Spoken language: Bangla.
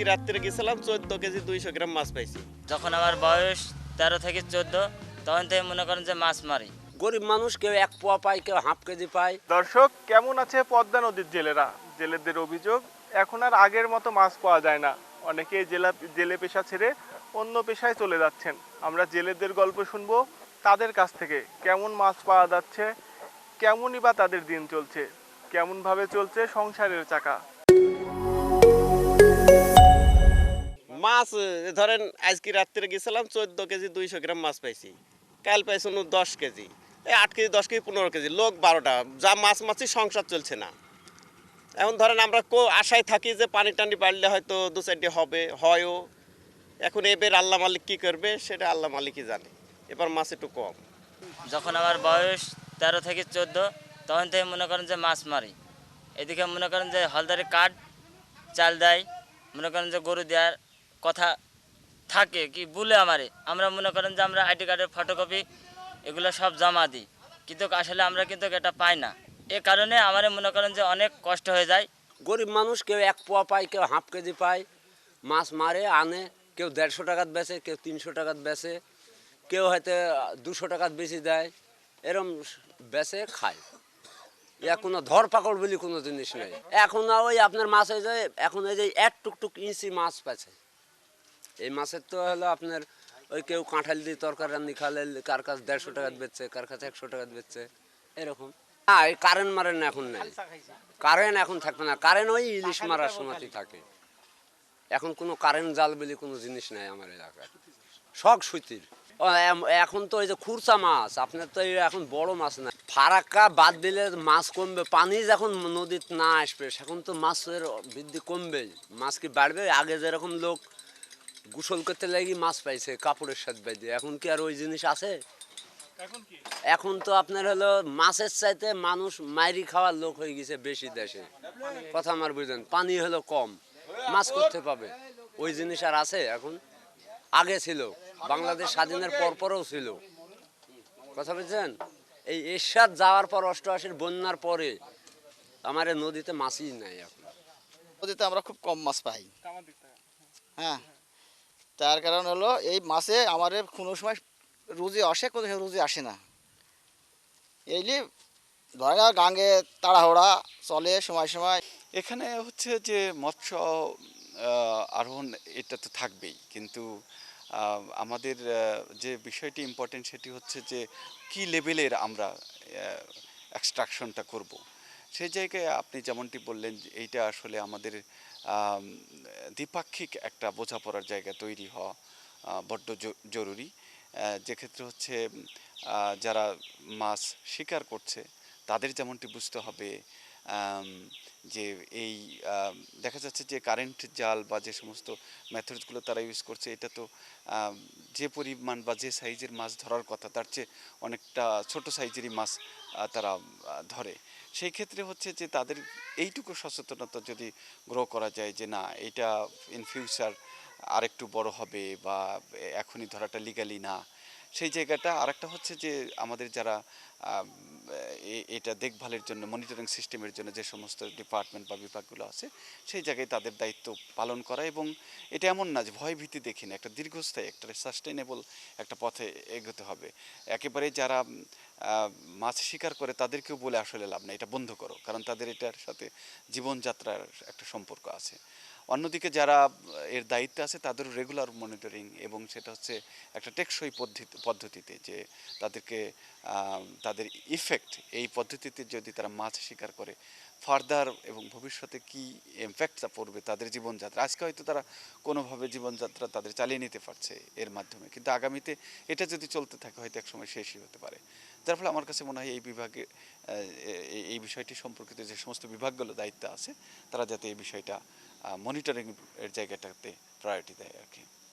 আজকে রাত্রে গেছিলাম? চোদ্দ কেজি দুইশো গ্রাম মাছ পাইছি। যখন আমার বয়স তেরো থেকে চোদ্দ তখন থেকে মনে করেন যে মাছ মারি। গরিব মানুষ কেউ এক পোয়া পায় কেউ হাফ কেজি পায়। দর্শক কেমন আছে পদ্মা নদীর জেলেরা? জেলেদের অভিযোগ এখন আর আগের মতো মাছ পাওয়া যায় না। অনেকেই জেলা জেলে পেশা ছেড়ে অন্য পেশায় চলে যাচ্ছেন। আমরা জেলেদের গল্প শুনব তাদের কাছ থেকে। কেমন মাছ পাওয়া যাচ্ছে কেমনই বা তাদের দিন চলছে কেমনভাবে চলছে সংসারের চাকা। মাছ ধরেন আজকে রাত্রে গেছিলাম, চোদ্দ কেজি, দুইশো গ্রাম মাছ পাইছি। কাল পাইছি দশ কেজি। এই আট কেজি, দশ কেজি, পনেরো কেজি, লোক বারোটা। যা মাছ মাছি সংসার চলছে না। এখন ধরেন আমরা কো, আশায় থাকি যে পানি টানি বাড়লে হয়তো দু চারটে হবে, হয়ও। এখন এবার আল্লাহ মালিক কী করবে, সেটা আল্লাহ মালিকই জানে। এবার মাছ একটু কম। যখন আমার বয়স তেরো থেকে চোদ্দ, তখন থেকে মনে করেন যে মাছ মারি। এদিকে মনে করেন যে হলদারি কাঠ, চাল দেয়। মনে করেন যে গরু দেওয়ার কথা থাকে কি বলে আমারে? আমরা মনে করেন যে আমরা আইডি কার্ডের ফটোকপি এগুলো সব জমা দিই। কিন্তু আসলে আমরা কিন্তু এটা পাই না। এ কারণে আমার মনে করেন যে অনেক কষ্ট হয়ে যায়। গরিব মানুষ কেউ এক পোয়া পায়, কেউ হাফ কেজি পায়, মাছ মারে, আনে, কেউ দেড়শো টাকাত বেচে, কেউ তিনশো টাকাত বেচে, কেউ হয়তো দুশো টাকাত বেশি দেয়, এরম বেচে খায়। ইয়া কোনো ধরপাকড় বলি কোনো জিনিস নেই। এখন ওই আপনার মাছ হয়ে যায়, এখন এই যে এক টুকটুক ইঞ্চি মাছ পাচ্ছে এই মাছের তো হলো আপনার ওই কেউ কাঁঠাল দিয়ে তরকারি রান্নি খালে কার কাছে দেড়শো টাকা বেচছে কার কাছে একশো টাকাত বেচছে এরকম। হ্যাঁ এই কারেন্ট মারেন এখন নেই। কারেন্ট এখন থাকবে না কারেন্ট ওই ইলিশ মারার সময়তেই থাকে। এখন কোনো কারেন্ট জাল বলে কোনো জিনিস নাই আমার এলাকায়। শখ সুতির। এখন তো ওই যে খুরসা মাছ আপনার তো এই এখন বড় মাছ না। ফারাক্কা বাদ দিলে মাছ কমবে পানি যখন নদীতে না আসবে সেখন তো মাছের বৃদ্ধি কমবে মাছ কি বাড়বে? আগে যেরকম লোক গোসল করতে লাগি মাছ পাইছে কাপড়ের সাথে বাইতে এখন কি আর ওই জিনিস আছে? এখন তো আপনার হলো মাছের চাইতে মানুষ মাইরি খাওয়ার লোক হয়ে গেছে বেশি দেশে। কথা আমার বুঝলেন পানি হলো কম মাছ করতে পাবে। ওই জিনিস আর আছে এখন। আগে ছিল বাংলাদেশ স্বাধীনের পর পরও ছিল। কথা বুঝছেন? এই এরশাদ যাওয়ার পর অষ্টআশির বন্যার পরে আমার নদীতে মাছই নাই এখন। নদীতে আমরা খুব কম মাছ পাই। হ্যাঁ। তার কারণ হলো এই মাছে আমার কোনো সময় রুজি আসে, কোনো সময় রুজি আসে না। এইলি ধরে না গাঙ্গে তাড়াহুড়া চলে সময় সময়। এখানে হচ্ছে যে মৎস্য আরোহণ এটা তো থাকবেই। কিন্তু আমাদের যে বিষয়টি ইম্পর্টেন্ট সেটি হচ্ছে যে কি লেভেলের আমরা এক্সট্রাকশনটা করব। সেই জায়গায় আপনি যেমনটি বললেন এইটা আসলে আমাদের দ্বিপাক্ষিক একটা বোঝাপড়ার জায়গা তৈরি হওয়া বড্ড জরুরি। যেক্ষেত্রে হচ্ছে যারা মাছ শিকার করছে, তাদের যেমনটি বুঝতে হবে যে এই দেখা যাচ্ছে যে কারেন্ট জাল বা যে সমস্ত মেথডসগুলো তারা ইউজ করছে, এটা তো যে পরিমাণ বা যে সাইজের মাছ ধরার কথা, তার চেয়ে অনেকটা ছোট সাইজেরই মাছ তারা ধরে। সেই ক্ষেত্রে হচ্ছে যে তাদের এইটুকু সচেতনতা যদি গ্রো করা যায় যে না, এটা ইন ফিউচার আরেকটু বড় হবে বা এখনই ধরাটা লিগালি না সেই জায়গাটা। আরেকটা হচ্ছে যে, আমাদের যারা এটা দেখভালের জন্য মনিটরিং সিস্টেমের জন্য যে সমস্ত ডিপার্টমেন্ট বা বিভাগগুলো আছে, সেই জায়গায় তাদের দায়িত্ব পালন করা এবং এটা এমন না যে ভয় ভীতি দেখি না, একটা দীর্ঘস্থায়ী, একটা সাস্টেনেবল একটা পথে এগোতে হবে। একেবারে যারা মাছ শিকার করে তাদেরকেও বলে আসলে লাভ না এটা বন্ধ করো, কারণ তাদের এটার সাথে জীবনযাত্রার একটা সম্পর্ক আছে। অন্যদিকে যারা, এর দায়িত্বে আছে তাদের রেগুলার মনিটরিং এবং সেটা হচ্ছে একটা টেকসই পদ্ধতি পদ্ধতিতে যে তাদেরকে তাদের ইফেক্ট এই পদ্ধতিতে যদি তারা মাছ শিকার করে ফার্দার এবং ভবিষ্যতে কি ইম্প্যাক্টটা পড়বে তাদের জীবনযাত্রা? আজকে হয়তো তারা কোনোভাবে জীবনযাত্রা তাদের চালিয়ে নিতে পারছে এর মাধ্যমে, কিন্তু আগামীতে এটা যদি চলতে থাকে, হয়তো একসময় শেষই হতে পারে। যার ফলে আমার কাছে মনে হয় এই বিভাগে এই বিষয়টি সম্পর্কিত যে সমস্ত বিভাগগুলো দায়িত্ব আছে, তারা যাতে এই বিষয়টা মনিটরিং এর জায়গাটাতে প্রায়োরিটি দেয় আর কি।